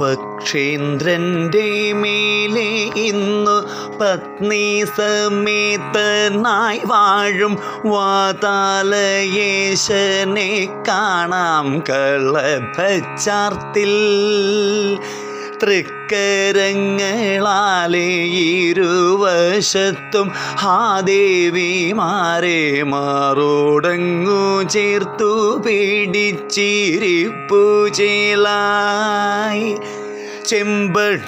പക്ഷേന്ദ്രന്റെ മേലെ ഇന്നു പത്നി സമേതനായി വാഴും വാതാലയേശനെ കാണാം കളഭച്ചാർത്തിൽ തൃക്കരങ്ങളാലെ ഇരുവശത്തും ഹാ ദേവിമാരെ മാറോടങ്ങു ചേർത്തു പിടിച്ചിരിപ്പു ചേലായി. ചെമ്പട്ടുടയാട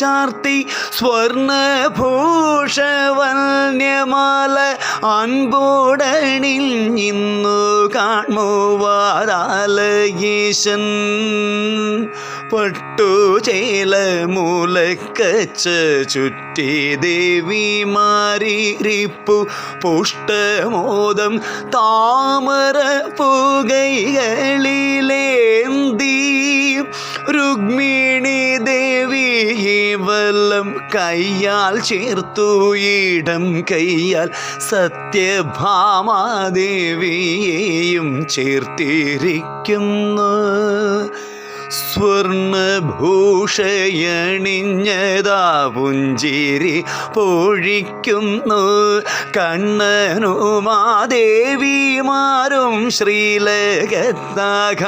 ചാർത്തി സ്വർണഭൂഷവന്യമാല അൻപോടണിൽ നിന്നു കാണുവാരാലയേശൻ പട്ടുചേല മൂലക്കച്ച ചുറ്റി ദേവി ദേവിമാരിരിപ്പു പുഷ്ടമോദം താമര പുകൈകളിലേന്തി രുക്മിണി ദേവി വല്ലം കയ്യാൽ ചേർത്തു. ഇടം കയ്യാൽ സത്യഭാമാദേവിയെയും ചേർത്തിരിക്കുന്നു. സ്വർണഭൂഷയണിഞ്ഞതാ പുഞ്ചിരി പൊഴിക്കുന്നു. കണ്ണനുമാദേവിമാരും ശ്രീലകത്താക.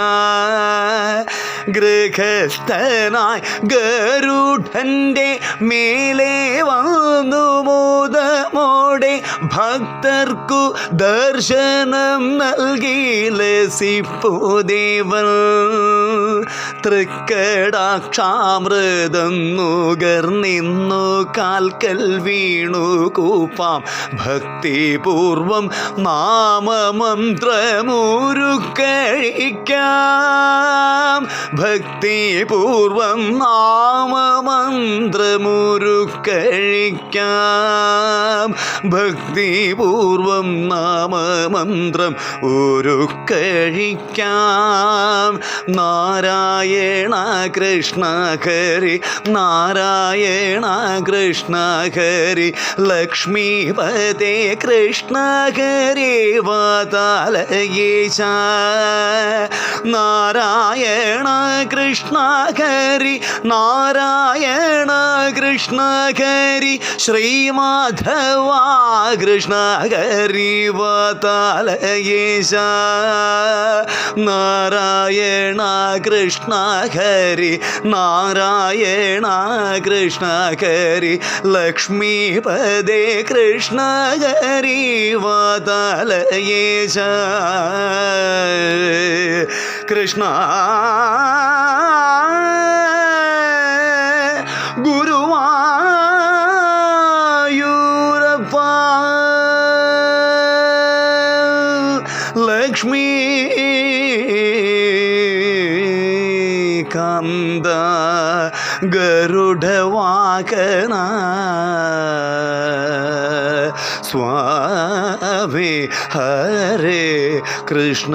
ഗൃഹസ്ഥനായി ഗരുഡന്റെ മേലെ വന്നുമോ ഭക്തർക്കു ദർശനം നൽകി ലസിപ്പുദേവൻ തൃക്കടാക്ഷാമൃതം നുകർന്നിന്നു കാൽക്കൽ വീണു കൂപ്പാം. ഭക്തിപൂർവം നാമമന്ത്രമുരുക്കഴിക്കാം. ഭക്തിപൂർവം നാമമന്ത്രമുരുക്കഴിക്കാം. ഭക്തിപൂർവം നാമമന്ത്രം ഉരുക്കഴിക്കാം നാരായണ കൃഷ്ണ ഹരി നാരായണ കൃഷ്ണ ഹരി ലക്ഷ്മീപതേ കൃഷ്ണ ഹരി വാതാലയേശ. നാരായണ കൃഷ്ണ ഹരി നാരായണ കൃഷ്ണ ഹരി ശ്രീമാധവ കൃഷ്ണ ഹരി വാതാലയേശ. നാരായണ കൃഷ്ണ ഹരി നാരായണ കൃഷ്ണ ഹരി ലക്ഷ്മീപദേ കൃഷ്ണ ഹരി വാതാലയേശ. കൃഷ്ണ লক্ষ্মী ಕಂದ ಗರುಡವಾಕನ ಸ್ವಾಮಿ ಹರೇ ಕೃಷ್ಣ